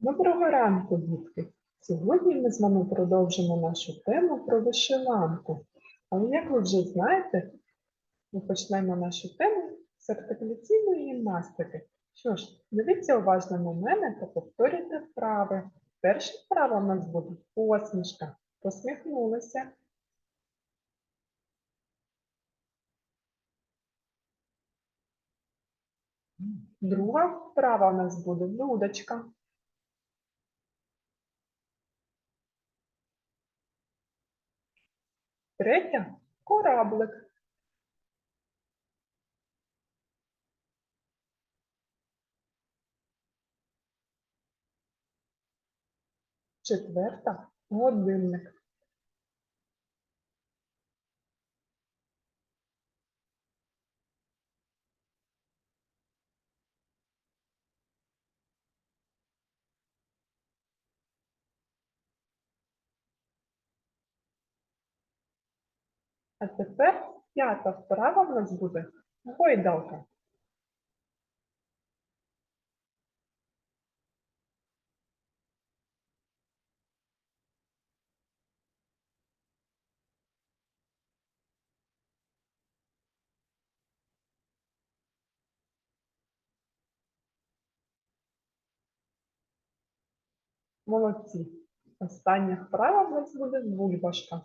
Доброго ранку, дітки! Сьогодні ми з вами продовжимо нашу тему про вишиванку. Але як ви вже знаєте, ми почнемо нашу тему з артикуляційної гімнастики. Що ж, дивіться уважно на мене та повторюйте вправи. Перша вправа у нас буде посмішка. Посміхнулися. Друга вправа у нас буде дудочка. Третя кораблик. Четверта годинник. А тепер п'ята вправа в нас буде гойдалка. Молодці. Остання вправа в нас буде бульбашка.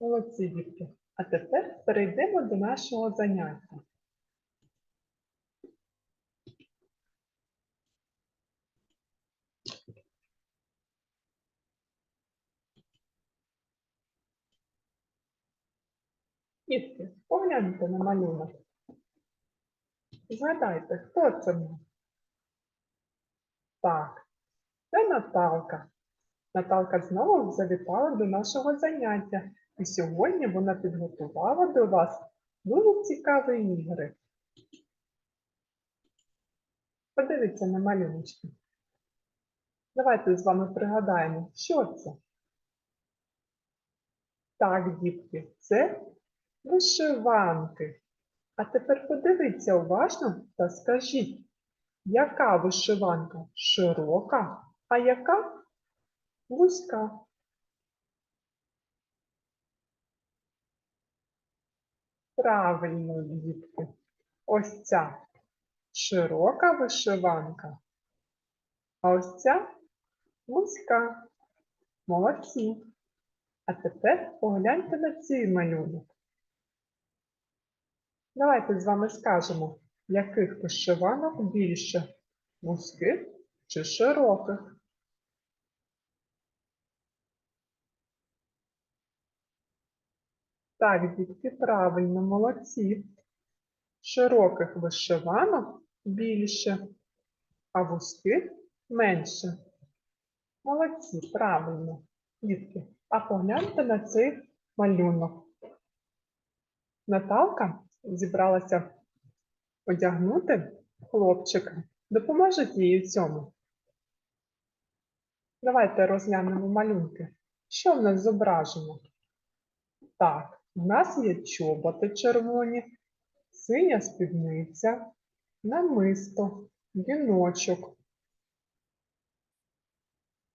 Молодці, дітки. А тепер перейдемо до нашого заняття. Дітки, погляньте на малюнок. Згадайте, хто це був? Так, це Наталка. Наталка знову завітала до нашого заняття, і сьогодні вона підготувала до вас дуже цікаві ігри. Подивіться на малюночки. Давайте з вами пригадаємо, що це. Так, дітки, це вишиванки. А тепер подивіться уважно та скажіть, яка вишиванка широка, а яка вузька? Правильно, дітки. Ось ця широка вишиванка, а ось ця вузька. Молодці. А тепер погляньте на цей малюнок. Давайте з вами скажемо, яких вишиванок більше вузьких чи широких. Так, дітки, правильно, молодці. Широких вишиванок більше, а вузьких менше. Молодці, правильно, дітки. А погляньте на цей малюнок. Наталка зібралася одягнути хлопчика. Допоможете їй в цьому? Давайте розглянемо малюнки. Що в нас зображено? Так, у нас є чоботи червоні, синя спідниця, намисто, віночок,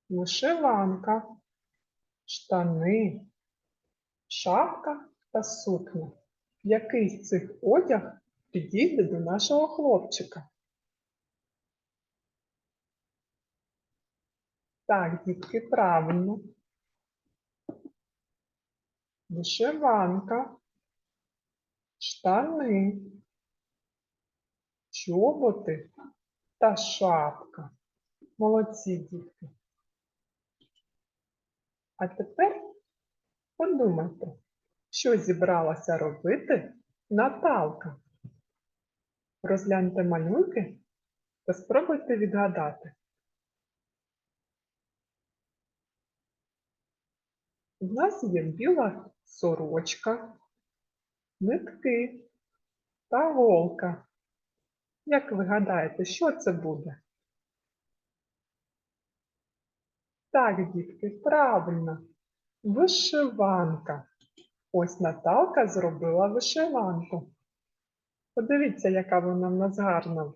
вишиванка, штани, шапка та сукня. Який з цих одяг підійде до нашого хлопчика? Так, дітки, правильно. Вишиванка, штани, чоботи та шапка. Молодці, дітки. А тепер подумайте, що зібралася робити Наталка. Розгляньте малюнки та спробуйте відгадати. У нас є біла сорочка, нитки, та голка. Як ви гадаєте, що це буде? Так, дітки, правильно. Вишиванка. Ось Наталка зробила вишиванку. Подивіться, яка вона в нас гарна.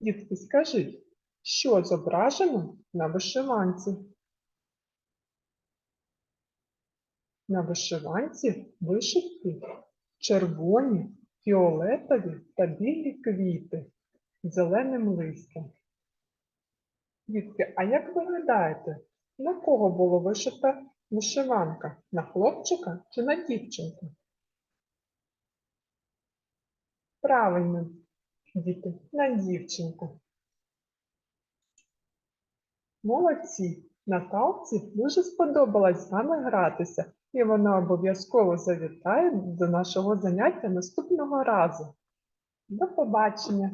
Дітки, скажіть, що зображено на вишиванці? На вишиванці вишивки червоні, фіолетові та білі квіти з зеленим листям. Дітки, а як ви гадаєте, на кого було вишита вишиванка? На хлопчика чи на дівчинку? Правильно, діти, на дівчинку. Молодці! Наталці дуже сподобалось з вами гратися, і вона обов'язково завітає до нашого заняття наступного разу. До побачення!